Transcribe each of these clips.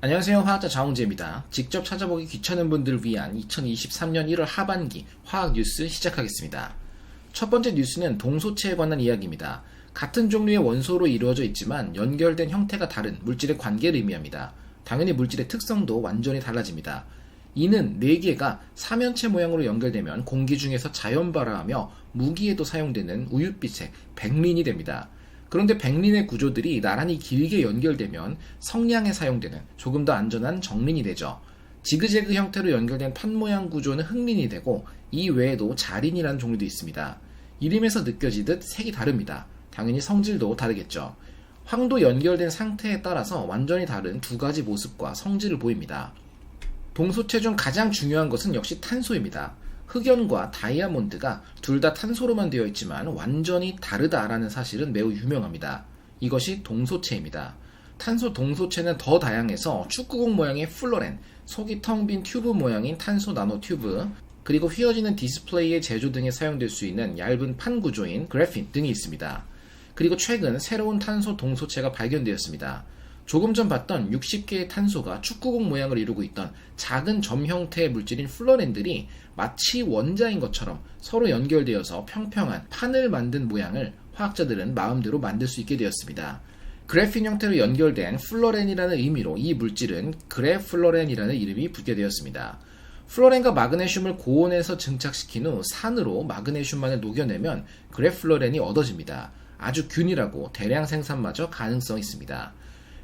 안녕하세요. 화학자 장홍재입니다. 직접 찾아보기 귀찮은 분들을 위한 2023년 1월 하반기 화학 뉴스 시작하겠습니다. 첫 번째 뉴스는 동소체에 관한 이야기입니다. 같은 종류의 원소로 이루어져 있지만 연결된 형태가 다른 물질의 관계를 의미합니다. 당연히 물질의 특성도 완전히 달라집니다. 이는 4개가 사면체 모양으로 연결되면 공기 중에서 자연 발화하며 무기에도 사용되는 우윳빛의 백린이 됩니다. 그런데 백린의 구조들이 나란히 길게 연결되면 성량에 사용되는 조금 더 안전한 정린이 되죠. 지그재그 형태로 연결된 판 모양 구조는 흑린이 되고 이 외에도 자린이라는 종류도 있습니다. 이름에서 느껴지듯 색이 다릅니다. 당연히 성질도 다르겠죠. 황도 연결된 상태에 따라서 완전히 다른 두 가지 모습과 성질을 보입니다. 동소체 중 가장 중요한 것은 역시 탄소입니다. 흑연과 다이아몬드가 둘 다 탄소로만 되어 있지만 완전히 다르다라는 사실은 매우 유명합니다. 이것이 동소체입니다. 탄소 동소체는 더 다양해서 축구공 모양의 플로렌, 속이 텅 빈 튜브 모양인 탄소 나노 튜브, 그리고 휘어지는 디스플레이의 제조 등에 사용될 수 있는 얇은 판 구조인 그래핀 등이 있습니다. 그리고 최근 새로운 탄소 동소체가 발견되었습니다. 조금 전 봤던 60개의 탄소가 축구공 모양을 이루고 있던 작은 점 형태의 물질인 플로렌들이 마치 원자인 것처럼 서로 연결되어서 평평한 판을 만든 모양을 화학자들은 마음대로 만들 수 있게 되었습니다. 그래핀 형태로 연결된 플로렌이라는 의미로 이 물질은 그래플로렌이라는 이름이 붙게 되었습니다. 플로렌과 마그네슘을 고온에서 증착시킨 후 산으로 마그네슘만을 녹여내면 그래플로렌이 얻어집니다. 아주 균일하고 대량 생산마저 가능성이 있습니다.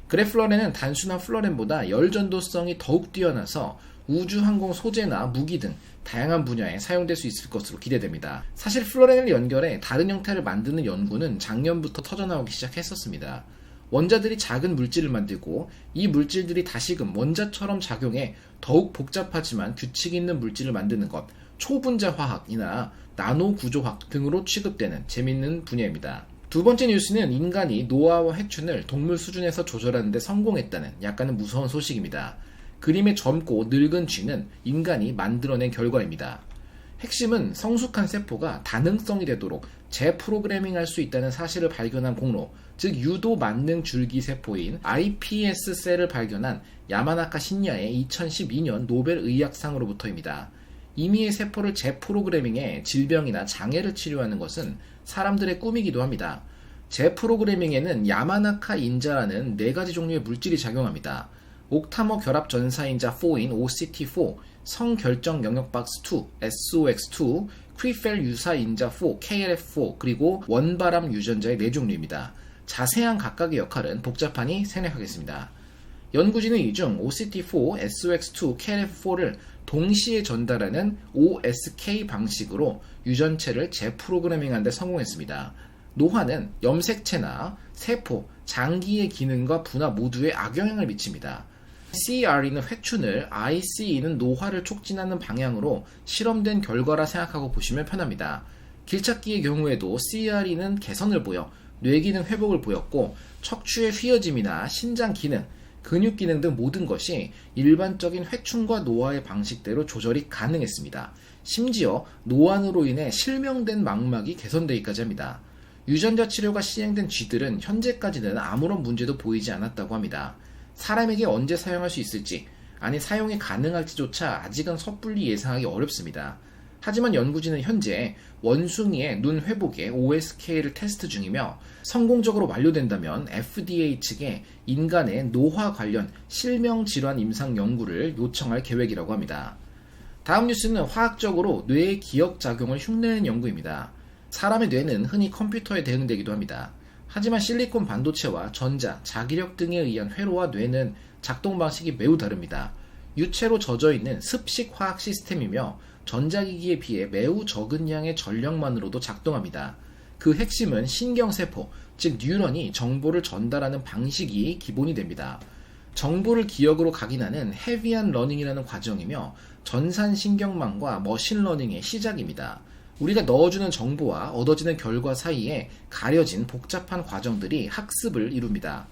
그래플로렌은 단순한 플로렌보다 열전도성이 더욱 뛰어나서 우주항공 소재나 무기 등 다양한 분야에 사용될 수 있을 것으로 기대됩니다. 사실 플로렌을 연결해 다른 형태를 만드는 연구는 작년부터 터져나오기 시작했었습니다. 원자들이 작은 물질을 만들고 이 물질들이 다시금 원자처럼 작용해 더욱 복잡하지만 규칙 있는 물질을 만드는 것, 초분자 화학이나 나노 구조학 등으로 취급되는 재밌는 분야입니다. 두 번째 뉴스는 인간이 노화와 해춘을 동물 수준에서 조절하는데 성공했다는 약간은 무서운 소식입니다. 그림의 젊고 늙은 쥐는 인간이 만들어낸 결과입니다. 핵심은 성숙한 세포가 다능성이 되도록 재프로그래밍 할 수 있다는 사실을 발견한 공로, 즉 유도 만능 줄기 세포인 iPS셀을 발견한 야마나카 신야의 2012년 노벨 의학상으로부터입니다. 이미의 세포를 재프로그래밍해 질병이나 장애를 치료하는 것은 사람들의 꿈이기도 합니다. 재프로그래밍에는 야마나카 인자라는 네 가지 종류의 물질이 작용합니다. 옥타모 결합 전사인자 4인 OCT4, 성결정 영역 박스 2, SOX2, 크리펠 유사 인자 4, KLF4, 그리고 원바람 유전자의 네 종류입니다. 자세한 각각의 역할은 복잡하니 생략하겠습니다. 연구진은 이 중 OCT4, SOX2, KLF4를 동시에 전달하는 OSK 방식으로 유전체를 재프로그래밍하는 데 성공했습니다. 노화는 염색체나 세포, 장기의 기능과 분화 모두에 악영향을 미칩니다. CRE는 회춘을, ICE는 노화를 촉진하는 방향으로 실험된 결과라 생각하고 보시면 편합니다. 길찾기의 경우에도 CRE는 개선을 보여 뇌기능 회복을 보였고 척추의 휘어짐이나 신장 기능, 근육 기능 등 모든 것이 일반적인 회춘과 노화의 방식대로 조절이 가능했습니다. 심지어 노안으로 인해 실명된 망막이 개선되기까지 합니다. 유전자 치료가 시행된 쥐들은 현재까지는 아무런 문제도 보이지 않았다고 합니다. 사람에게 언제 사용할 수 있을지, 아니 사용이 가능할지조차 아직은 섣불리 예상하기 어렵습니다. 하지만 연구진은 현재 원숭이의 눈 회복에 OSK를 테스트 중이며 성공적으로 완료된다면 FDA 측에 인간의 노화 관련 실명 질환 임상 연구를 요청할 계획이라고 합니다. 다음 뉴스는 화학적으로 뇌의 기억 작용을 흉내낸 연구입니다. 사람의 뇌는 흔히 컴퓨터에 대응되기도 합니다. 하지만 실리콘 반도체와 전자, 자기력 등에 의한 회로와 뇌는 작동 방식이 매우 다릅니다. 유체로 젖어 있는 습식 화학 시스템이며 전자기기에 비해 매우 적은 양의 전력만으로도 작동합니다. 그 핵심은 신경세포, 즉 뉴런이 정보를 전달하는 방식이 기본이 됩니다. 정보를 기억으로 각인하는 헤비한 러닝이라는 과정이며 전산신경망과 머신러닝의 시작입니다. 우리가 넣어주는 정보와 얻어지는 결과 사이에 가려진 복잡한 과정들이 학습을 이룹니다.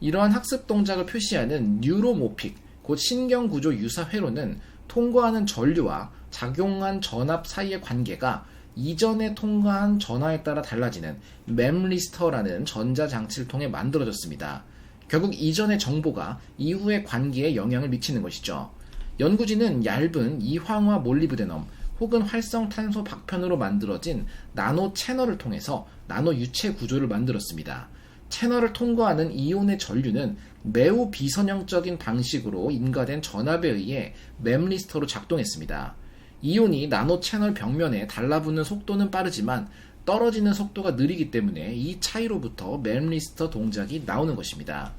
이러한 학습 동작을 표시하는 뉴로모픽, 곧 신경구조 유사 회로는 통과하는 전류와 작용한 전압 사이의 관계가 이전에 통과한 전하에 따라 달라지는 mem리스터라는 전자장치를 통해 만들어졌습니다. 결국 이전의 정보가 이후의 관계에 영향을 미치는 것이죠. 연구진은 얇은 이황화 몰리브데넘 혹은 활성탄소 박편으로 만들어진 나노 채널을 통해서 나노 유체 구조를 만들었습니다. 채널을 통과하는 이온의 전류는 매우 비선형적인 방식으로 인가된 전압에 의해 맵리스터로 작동했습니다. 이온이 나노 채널 벽면에 달라붙는 속도는 빠르지만 떨어지는 속도가 느리기 때문에 이 차이로부터 맵리스터 동작이 나오는 것입니다.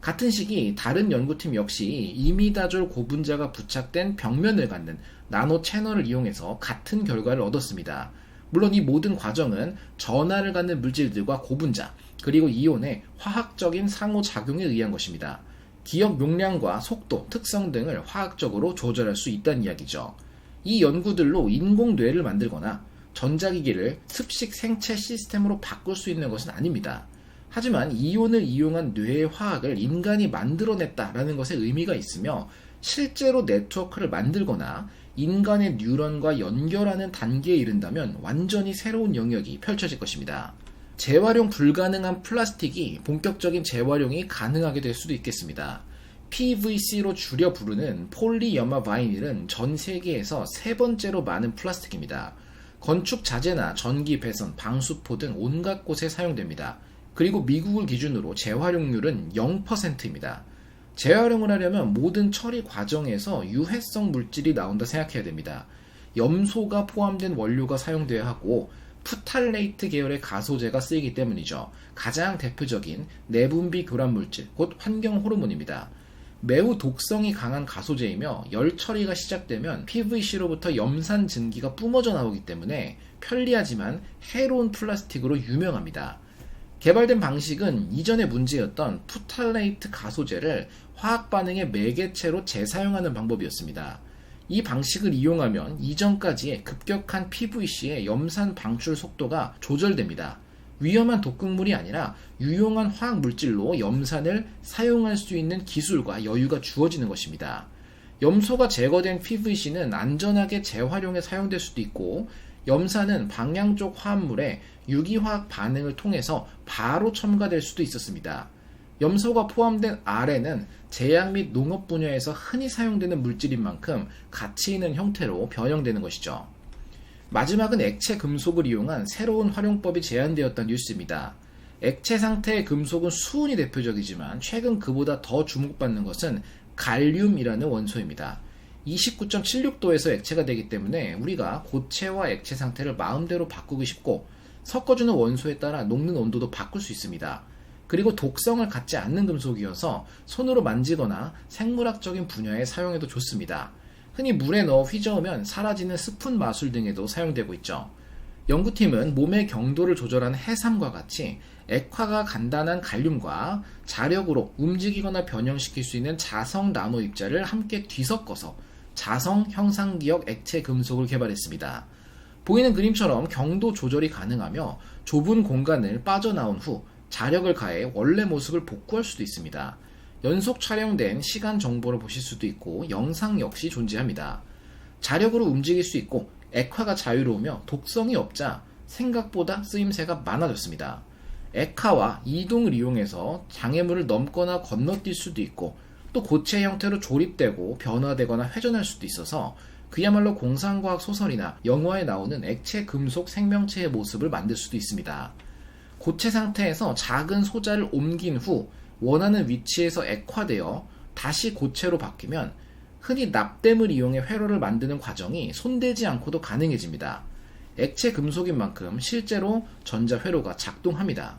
같은 시기 다른 연구팀 역시 이미다졸 고분자가 부착된 벽면을 갖는 나노 채널을 이용해서 같은 결과를 얻었습니다. 물론 이 모든 과정은 전하를 갖는 물질들과 고분자, 그리고 이온의 화학적인 상호작용에 의한 것입니다. 기억 용량과 속도, 특성 등을 화학적으로 조절할 수 있다는 이야기죠. 이 연구들로 인공 뇌를 만들거나 전자기기를 습식 생체 시스템으로 바꿀 수 있는 것은 아닙니다. 하지만 이온을 이용한 뇌의 화학을 인간이 만들어냈다라는 것에 의미가 있으며 실제로 네트워크를 만들거나 인간의 뉴런과 연결하는 단계에 이른다면 완전히 새로운 영역이 펼쳐질 것입니다. 재활용 불가능한 플라스틱이 본격적인 재활용이 가능하게 될 수도 있겠습니다. PVC로 줄여 부르는 폴리염화 바이닐은 전 세계에서 세 번째로 많은 플라스틱입니다. 건축 자재나 전기 배선, 방수포 등 온갖 곳에 사용됩니다. 그리고 미국을 기준으로 재활용률은 0%입니다. 재활용을 하려면 모든 처리 과정에서 유해성 물질이 나온다 생각해야 됩니다. 염소가 포함된 원료가 사용돼야 하고 푸탈레이트 계열의 가소제가 쓰이기 때문이죠. 가장 대표적인 내분비 교란 물질, 곧 환경 호르몬입니다. 매우 독성이 강한 가소제이며 열 처리가 시작되면 PVC로부터 염산 증기가 뿜어져 나오기 때문에 편리하지만 해로운 플라스틱으로 유명합니다. 개발된 방식은 이전의 문제였던 푸탈레이트 가소제를 화학 반응의 매개체로 재사용하는 방법이었습니다. 이 방식을 이용하면 이전까지의 급격한 PVC의 염산 방출 속도가 조절됩니다. 위험한 독극물이 아니라 유용한 화학 물질로 염산을 사용할 수 있는 기술과 여유가 주어지는 것입니다. 염소가 제거된 PVC는 안전하게 재활용에 사용될 수도 있고 염산은 방향족 화합물의 유기화학 반응을 통해서 바로 첨가될 수도 있었습니다. 염소가 포함된 R에는 제약 및 농업 분야에서 흔히 사용되는 물질인 만큼 가치 있는 형태로 변형되는 것이죠. 마지막은 액체 금속을 이용한 새로운 활용법이 제안되었던 뉴스입니다. 액체 상태의 금속은 수은이 대표적이지만 최근 그보다 더 주목받는 것은 갈륨이라는 원소입니다. 29.76도에서 액체가 되기 때문에 우리가 고체와 액체 상태를 마음대로 바꾸기 쉽고 섞어주는 원소에 따라 녹는 온도도 바꿀 수 있습니다. 그리고 독성을 갖지 않는 금속이어서 손으로 만지거나 생물학적인 분야에 사용해도 좋습니다. 흔히 물에 넣어 휘저으면 사라지는 스푼 마술 등에도 사용되고 있죠. 연구팀은 몸의 경도를 조절하는 해삼과 같이 액화가 간단한 갈륨과 자력으로 움직이거나 변형시킬 수 있는 자성 나노 입자를 함께 뒤섞어서 자성 형상기억 액체 금속을 개발했습니다. 보이는 그림처럼 경도 조절이 가능하며 좁은 공간을 빠져나온 후 자력을 가해 원래 모습을 복구할 수도 있습니다. 연속 촬영된 시간 정보를 보실 수도 있고 영상 역시 존재합니다. 자력으로 움직일 수 있고 액화가 자유로우며 독성이 없자 생각보다 쓰임새가 많아졌습니다. 액화와 이동을 이용해서 장애물을 넘거나 건너뛸 수도 있고 또 고체 형태로 조립되고 변화되거나 회전할 수도 있어서 그야말로 공상과학 소설이나 영화에 나오는 액체 금속 생명체의 모습을 만들 수도 있습니다. 고체 상태에서 작은 소자를 옮긴 후 원하는 위치에서 액화되어 다시 고체로 바뀌면 흔히 납땜을 이용해 회로를 만드는 과정이 손대지 않고도 가능해집니다. 액체 금속인 만큼 실제로 전자회로가 작동합니다.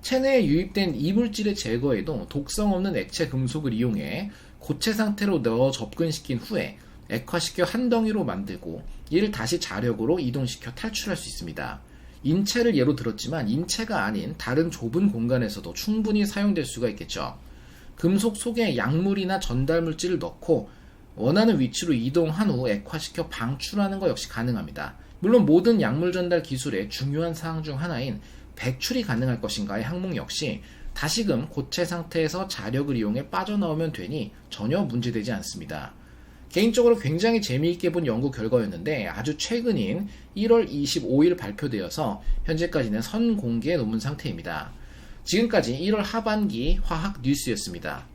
체내에 유입된 이물질의 제거에도 독성 없는 액체 금속을 이용해 고체 상태로 넣어 접근시킨 후에 액화시켜 한 덩이로 만들고 이를 다시 자력으로 이동시켜 탈출할 수 있습니다. 인체를 예로 들었지만 인체가 아닌 다른 좁은 공간에서도 충분히 사용될 수가 있겠죠. 금속 속에 약물이나 전달 물질을 넣고 원하는 위치로 이동한 후 액화시켜 방출하는 것 역시 가능합니다. 물론 모든 약물 전달 기술의 중요한 사항 중 하나인 배출이 가능할 것인가의 항목 역시 다시금 고체 상태에서 자력을 이용해 빠져나오면 되니 전혀 문제되지 않습니다. 개인적으로 굉장히 재미있게 본 연구 결과였는데 아주 최근인 1월 25일 발표되어서 현재까지는 선공개 논문 상태입니다. 지금까지 1월 하반기 화학 뉴스였습니다.